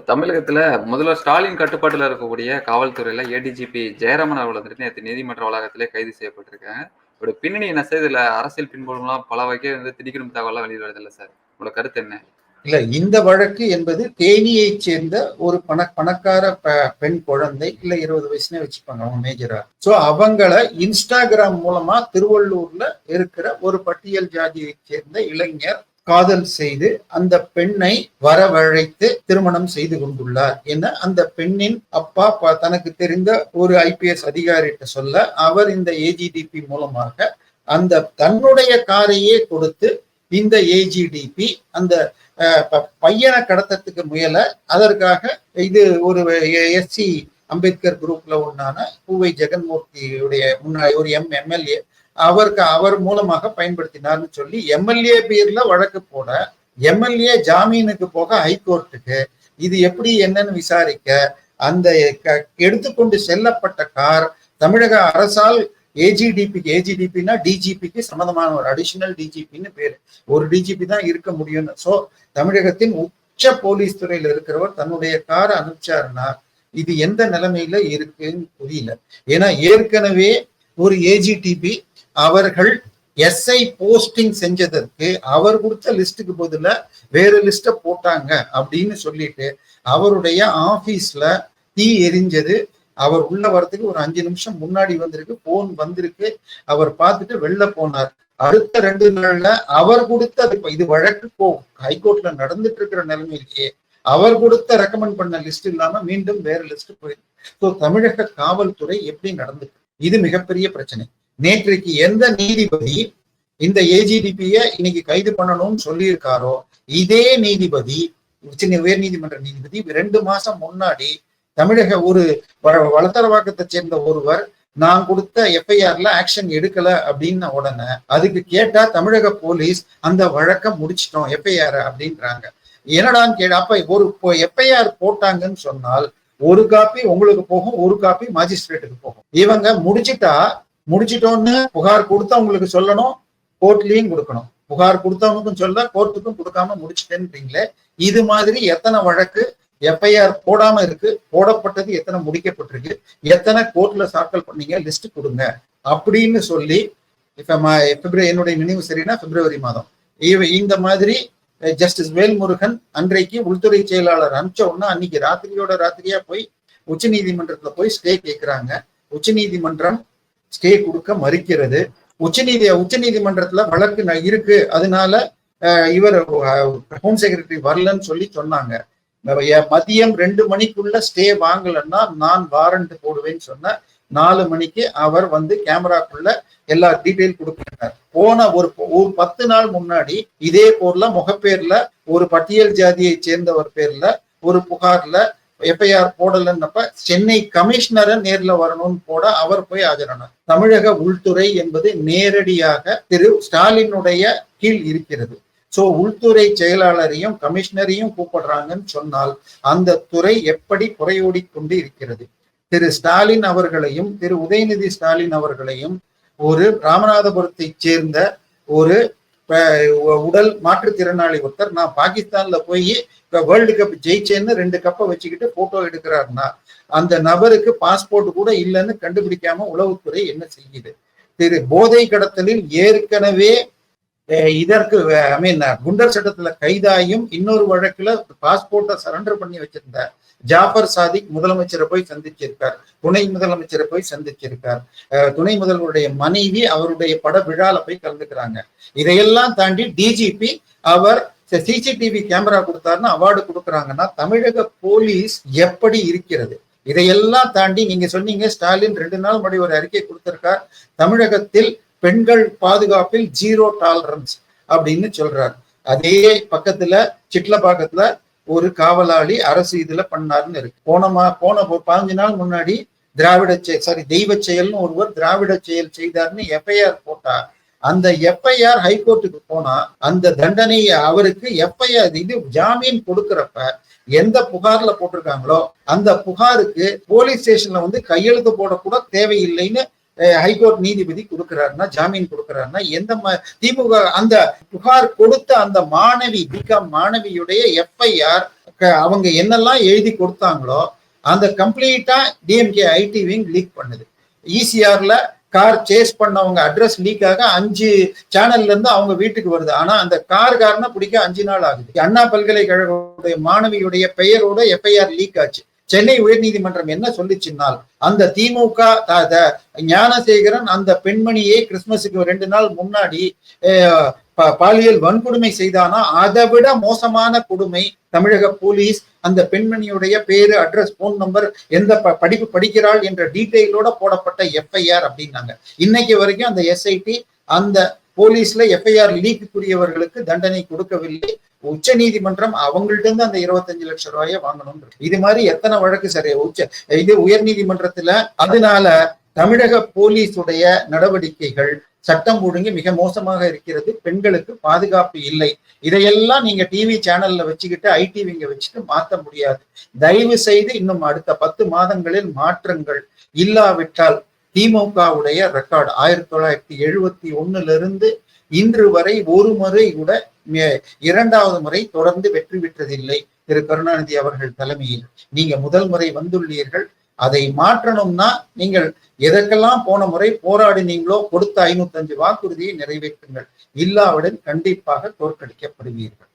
தமிழகத்துல முதல்ல ஸ்டாலின் கட்டுப்பாட்டுல இருக்கக்கூடிய காவல்துறையில ஏடிஜிபி ஜெயராமன் அவர்கள் வந்துட்டு நேற்று நீதிமன்ற வளாகத்திலே கைது செய்யப்பட்டிருக்காங்க. இவரோட பின்னணி என்ன சார்? இதுல அரசியல் பின்புலம்லாம் பல வகை வந்து திடீர்னு தகவலாம் வெளியில் வருது இல்லை சார்? உங்களோட கருத்து என்ன? இல்ல இந்த வழக்கு என்பது தேனியை சேர்ந்த ஒரு பண பணக்கார பெண் குழந்தை இல்ல இருபது வயசுனே வச்சுப்பாங்க அவங்க மேஜரா. சோ அவங்கள இன்ஸ்டாகிராம் மூலமா திருவள்ளூர்ல இருக்கிற ஒரு பட்டியல் ஜாதியை சேர்ந்த இளைஞர் காதல் செய்து அந்த பெண்ணை வரவழைத்து திருமணம் செய்து கொண்டுள்ளார் என அந்த பெண்ணின் அப்பா ப- தனக்கு தெரிந்த ஒரு ஐபிஎஸ் அதிகாரிகிட்ட சொல்ல அவர் இந்த ஏஜிடிபி மூலமாக அந்த தன்னுடைய காரையே கொடுத்து இந்த ஏஜிடிபி அந்த அஹ், ப- பையனை கடத்தத்துக்கு முயல. அதற்காக இது ஒரு எஸ்சி அம்பேத்கர் குரூப்ல ஒன்னான பூவை ஜெகன்மூர்த்தியுடைய முன்னாடி ஒரு எம் எம்எல்ஏ அவருக்கு அவர் மூலமாக பயன்படுத்தினார்னு சொல்லி எம்எல்ஏ பேர்ல வழக்கு போட எம்எல்ஏ ஜாமீனுக்கு போக ஹைகோர்ட்டுக்கு இது எப்படி என்னன்னு விசாரிக்க அந்த க- எடுத்துக்கொண்டு செல்லப்பட்ட கார் தமிழக அரசால் ஏஜிடிபிக்கு ஏஜிடிபினா டிஜிபிக்கு சம்மந்தமான ஒரு அடிஷனல் டிஜிபின்னு பேரு. ஒரு டிஜிபி தான் இருக்க முடியும்னு. ஸோ தமிழகத்தின் உச்ச போலீஸ் துறையில இருக்கிறவர் தன்னுடைய காரை அனுப்பிச்சாருன்னா இது எந்த நிலைமையில இருக்குன்னு புரியல. ஏன்னா ஏற்கனவே ஒரு ஏஜிடிபி அவர்கள் எஸ்ஐ போஸ்டிங் செஞ்சதற்கு அவர் கொடுத்த லிஸ்டுக்கு பதில வேற லிஸ்ட போட்டாங்க அப்படின்னு சொல்லிட்டு அவருடைய ஆபீஸ்ல தீ எரிஞ்சது. அவர் உள்ள வரத்துக்கு ஒரு அஞ்சு நிமிஷம் முன்னாடி வந்திருக்கு போன் வந்திருக்கு. அவர் பார்த்துட்டு வெளில போனார். அடுத்த ரெண்டு நாள்ல அவர் கொடுத்த அது இப்ப இது வழக்கு போ ஹைகோர்ட்ல நடந்துட்டு இருக்கிற நிலைமையிலேயே அவர் கொடுத்த ரெக்கமெண்ட் பண்ண லிஸ்ட் இல்லாம மீண்டும் வேற லிஸ்ட் போயிருக்கு. ஸோ தமிழக காவல்துறை எப்படி நடந்துட்டு இது மிகப்பெரிய பிரச்சனை. நேற்றைக்கு எந்த நீதிபதி இந்த ஏஜிடிபிய இன்னைக்கு கைது பண்ணணும்னு சொல்லியிருக்காரோ இதே நீதிபதி உச்ச உயர் நீதிமன்ற நீதிபதி ரெண்டு மாசம் முன்னாடி தமிழக ஒரு வளத்தரவாக்கத்தை சேர்ந்த ஒருவர் நான் கொடுத்த எஃப்ஐஆர்ல ஆக்ஷன் எடுக்கல அப்படின்ன உடனே அதுக்கு கேட்டா தமிழக போலீஸ் அந்த வழக்க முடிச்சிட்டோம் எஃப்ஐஆர் அப்படின்றாங்க. என்னடான்னு கேட்டா அப்ப ஒரு எஃப்ஐஆர் போட்டாங்கன்னு சொன்னால் ஒரு காப்பி உங்களுக்கு போகும் ஒரு காப்பி மாஜிஸ்ட்ரேட்டுக்கு போகும். இவங்க முடிச்சிட்டா முடிச்சிட்டோன்னு புகார் கொடுத்தவங்களுக்கு சொல்லணும் கோர்ட்லயும் கொடுக்கணும். புகார் கொடுத்தவங்களுக்கும் சொல்ல கோர்ட்டுக்கும் கொடுக்காம முடிச்சிட்டேன்றீங்களே இது மாதிரி எத்தனை வழக்கு எஃப்ஐஆர் போடாம இருக்கு போடப்பட்டது எத்தனை முடிக்கப்பட்டிருக்கு எத்தனை கோர்ட்ல தாக்கல் பண்ணீங்க லிஸ்ட் கொடுங்க. அப்படின்னு சொல்லி இப்ப ம- பிப்ரவரி என்னுடைய நினைவு சரின்னா பிப்ரவரி மாதம். இவ- இந்த மாதிரி ஜஸ்டிஸ் வேல்முருகன் அன்றைக்கு உள்துறை செயலாளர் அனுப்பிச்ச உடனே அன்னைக்கு ராத்திரியோட ராத்திரியா போய் உச்ச நீதிமன்றத்துல போய் ஸ்டே கேட்கிறாங்க உச்ச நீதிமன்றம் ஸ்டே கொடுக்க மறுக்கிறது. உச்சநீதி உச்ச நீதிமன்றத்துல வழக்கு இருக்கு. அதனால இவர் ஹோம் செக்ரட்டரி வரலன்னு சொல்லி சொன்னாங்க. மதியம் ரெண்டு மணிக்குள்ள ஸ்டே வாங்கலைன்னா நான் வாரண்ட் போடுவேன்னு சொன்ன நாலு மணிக்கு அவர் வந்து கேமராக்குள்ள எல்லா டீட்டெயில் கொடுக்கிறார். போன ஒரு ஒரு பத்து நாள் முன்னாடி இதே போல முகப்பேர்ல ஒரு பட்டியல் ஜாதியை சேர்ந்தவர் பேர்ல ஒரு புகார்ல எஃப்ஐஆர் போடலன்னப்ப சென்னை கமிஷனரை நேர்ல வரணும்னு போட அவர் போய் ஆஜரானார். தமிழக உள்துறை என்பது நேரடியாக திரு ஸ்டாலினுடைய கீழ் இருக்கிறது. சோ உள்துறை செயலாளரையும் கமிஷனரையும் கூப்பிடுறாங்கன்னு சொன்னால் அந்த துறை எப்படி குறையோடி கொண்டு இருக்கிறது? திரு ஸ்டாலின் அவர்களையும் திரு உதயநிதி ஸ்டாலின் அவர்களையும் ஒரு ராமநாதபுரத்தை சேர்ந்த ஒரு உடல் மாற்றுத்திறனாளி ஒருத்தர் நான் பாகிஸ்தான்ல போய் வேர்ல்டு கப் ஜெயிச்சேன்னு ரெண்டு கப்பை வச்சுக்கிட்டு போட்டோ எடுக்கிறாருன்னா அந்த நபருக்கு பாஸ்போர்ட் கூட இல்லைன்னு கண்டுபிடிக்காம உளவுத்துறை என்ன செய்யுது? திரு போதை கடத்தலில் ஏற்கனவே இதற்கு ஐ மீன் குண்டர் சட்டத்துல கைதாயும் இன்னொரு வழக்குல பாஸ்போர்ட்டை சரண்டர் பண்ணி வச்சிருந்தார் ஜாஃபர் சாதிக் முதலமைச்சரை போய் சந்திச்சிருக்கார். துணை முதலமைச்சரை போய் சந்திச்சிருக்கார். அஹ், துணை முதல்வருடைய மனைவி அவருடைய பட விழால போய் கலந்துக்கிறாங்க. இதையெல்லாம் தாண்டி டிஜிபி அவர் சிசிடிவி கேமரா கொடுத்தாருன்னா அவார்டு கொடுக்குறாங்கன்னா தமிழக போலீஸ் எப்படி இருக்கிறது? இதையெல்லாம் தாண்டி நீங்க சொன்னீங்க ஸ்டாலின் ரெண்டு நாள் முன்னாடி ஒரு அறிக்கை கொடுத்திருக்கார். தமிழகத்தில் பெண்கள் பாதுகாப்பில் ஜீரோ டாலரன்ஸ் அப்படின்னு சொல்றார். அதே பக்கத்துல சிட்லபாக்கத்துல ஒரு காவலாளி அரசு இதுல பண்ணாருன்னு இருக்கு. போனமா போன பதினஞ்சு நாள் முன்னாடி திராவிட செயல் சாரி தெய்வ செயல்னு ஒருவர் திராவிட செயல் செய்தார்னு எஃப்ஐஆர் போட்டா அந்த எஃப்ஐஆர் ஹைகோர்ட்டுக்கு போனா அந்த தண்டனை அவருக்கு எஃப்ஐஆர் இது ஜாமீன் கொடுக்கறப்ப எந்த புகார்ல போட்டிருக்காங்களோ அந்த புகாருக்கு போலீஸ் ஸ்டேஷன்ல வந்து கையெழுத்து போடக்கூட தேவையில்லைன்னு ஹைகோர்ட் நீதிபதி கொடுக்கிறாருன்னா ஜாமீன் கொடுக்கிறாருன்னா எந்த திமுக அந்த புகார் கொடுத்த அந்த மாணவி பிகாம் மாணவியுடைய எஃப்ஐஆர் அவங்க என்னெல்லாம் எழுதி கொடுத்தாங்களோ அந்த கம்ப்ளீட்டா டிஎம்கே ஐடி விங் லீக் பண்ணுது. ஈசிஆர்ல கார் சேஸ் பண்ணவங்க அட்ரஸ் லீக் ஆக அஞ்சு சேனல்ல இருந்து அவங்க வீட்டுக்கு வருது. ஆனா அந்த கார் கார்காரனை பிடிக்க அஞ்சு நாள் ஆகுது. அண்ணா பல்கலைக்கழகத்துடைய மாணவியுடைய பெயரோட எஃப்ஐஆர் லீக் ஆச்சு. சென்னை உயர்நீதிமன்றம் என்ன சொல்லிச்சுன்னால் அந்த திமுக த- ஞானசேகரன் அந்த பெண்மணியை கிறிஸ்துமஸுக்கு ரெண்டு நாள் முன்னாடி பாலியல் வன்கொடுமை செய்தானா? அதை விட மோசமான கொடுமை தமிழக போலீஸ் அந்த பெண்மணியுடைய பேரு அட்ரஸ் போன் நம்பர் எந்த ப- படிப்பு படிக்கிறாள் என்ற டீட்டெயிலோட போடப்பட்ட எஃப்ஐஆர் அப்படின்னாங்க. இன்னைக்கு வரைக்கும் அந்த எஸ்ஐடி அந்த போலீஸ்ல எஃப்ஐஆர் லீக்குரியவர்களுக்கு தண்டனை கொடுக்கவில்லை. உச்ச நீதிமன்றம் அவங்கள்ட்ட இருந்து அந்த இருபத்தஞ்சு லட்சம் ரூபாயை வாங்கணும் இது மாதிரி எத்தனை வழக்கு சரி உச்ச இது உயர் நீதிமன்றத்துல அதனால தமிழக போலீஸுடைய நடவடிக்கைகள் சட்டம் ஒழுங்கு மிக மோசமாக இருக்கிறது. பெண்களுக்கு பாதுகாப்பு இல்லை. இதையெல்லாம் நீங்க டிவி சேனல்ல வச்சுக்கிட்டு ஐடிவிங்க வச்சுட்டு மாற்ற முடியாது. தயவு செய்து இன்னும் அடுத்த பத்து மாதங்களில் மாற்றங்கள் இல்லாவிட்டால் திமுகவுடைய ரெக்கார்டு ஆயிரத்தி தொள்ளாயிரத்தி எழுபத்தி ஒண்ணுல இருந்து இன்று வரை ஒரு முறை கூட இரண்டாவது முறை தொடர்ந்து வெற்றி பெற்றதில்லை திரு கருணாநிதி அவர்கள் தலைமையில். நீங்க முதல் முறை வந்துள்ளீர்கள் அதை மாற்றணும்னா நீங்கள் எதற்கெல்லாம் போன முறை போராடினீங்களோ கொடுத்த ஐநூத்தி அஞ்சு வாக்குறுதியை நிறைவேற்றுங்கள். இல்லாவிடன் கண்டிப்பாக தோற்கடிக்கப்படுவீர்கள்.